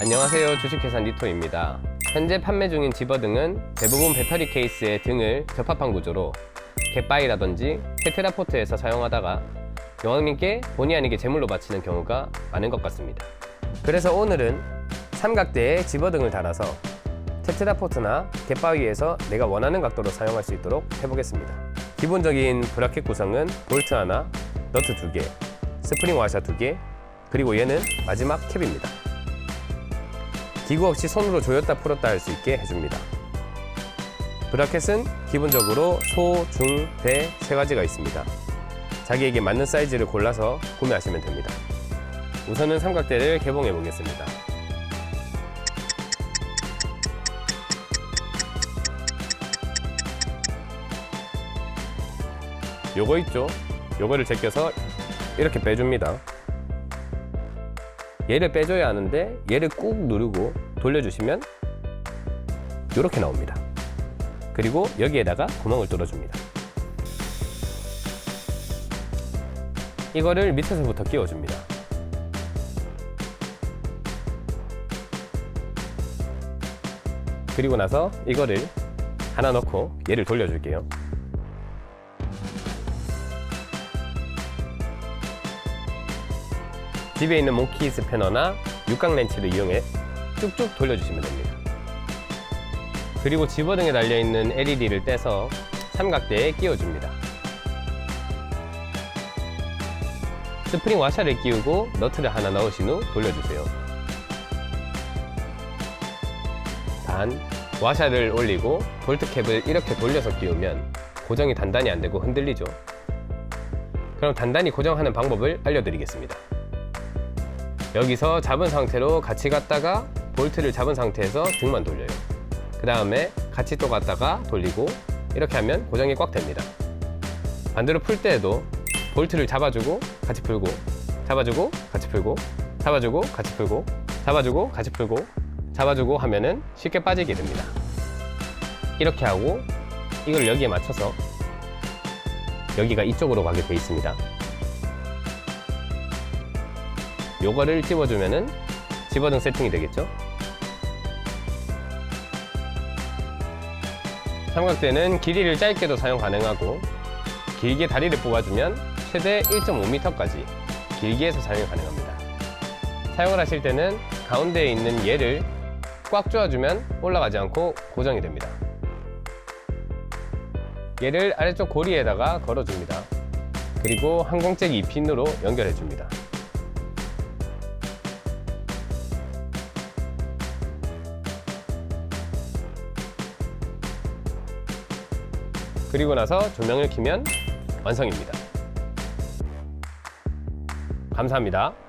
안녕하세요. 주식회사 니토입니다. 현재 판매 중인 집어 등은 대부분 배터리 케이스에 등을 접합한 구조로 갯바위라든지 테트라포트에서 사용하다가 여왕님께 본의 아니게 제물로 바치는 경우가 많은 것 같습니다. 그래서 오늘은 삼각대에 집어 등을 달아서 테트라포트나 갯바위에서 내가 원하는 각도로 사용할 수 있도록 해보겠습니다. 기본적인 브라켓 구성은 볼트 하나, 너트 두 개, 스프링 와샤 두 개, 그리고 얘는 마지막 캡입니다 기구 없이 손으로 조였다 풀었다 할 수 있게 해줍니다. 브라켓은 기본적으로 소, 중, 대 세 가지가 있습니다. 자기에게 맞는 사이즈를 골라서 구매하시면 됩니다. 우선은 삼각대를 개봉해 보겠습니다. 요거 있죠? 요거를 제껴서 이렇게 빼줍니다. 얘를 빼줘야 하는데 얘를 꾹 누르고 돌려주시면 이렇게 나옵니다. 그리고 여기에다가 구멍을 뚫어줍니다. 이거를 밑에서부터 끼워줍니다. 그리고 나서 이거를 하나 넣고 얘를 돌려줄게요. 집에 있는 몽키 스패너나 육각 렌치를 이용해 쭉쭉 돌려주시면 됩니다. 그리고 집어등에 달려있는 LED를 떼서 삼각대에 끼워줍니다. 스프링 와샤를 끼우고 너트를 하나 넣으신 후 돌려주세요. 단, 와샤를 올리고 볼트캡을 이렇게 돌려서 끼우면 고정이 단단히 안 되고 흔들리죠. 그럼 단단히 고정하는 방법을 알려드리겠습니다. 여기서 잡은 상태로 같이 갔다가 볼트를 잡은 상태에서 등만 돌려요. 그 다음에 같이 또 갔다가 돌리고 이렇게 하면 고정이 꽉 됩니다. 반대로 풀 때에도 볼트를 잡아주고 같이 풀고 잡아주고 같이 풀고 잡아주고 같이 풀고 잡아주고 같이 풀고 잡아주고 하면은 쉽게 빠지게 됩니다. 이렇게 하고 이걸 여기에 맞춰서 여기가 이쪽으로 가게 돼 있습니다. 요거를 집어주면은 집어등 세팅이 되겠죠? 삼각대는 길이를 짧게도 사용 가능하고 길게 다리를 뽑아주면 최대 1.5m까지 길게 해서 사용이 가능합니다. 사용을 하실 때는 가운데에 있는 얘를 꽉 조아주면 올라가지 않고 고정이 됩니다. 얘를 아래쪽 고리에다가 걸어줍니다. 그리고 항공재기 2핀으로 연결해줍니다. 그리고 나서 조명을 켜면 완성입니다. 감사합니다.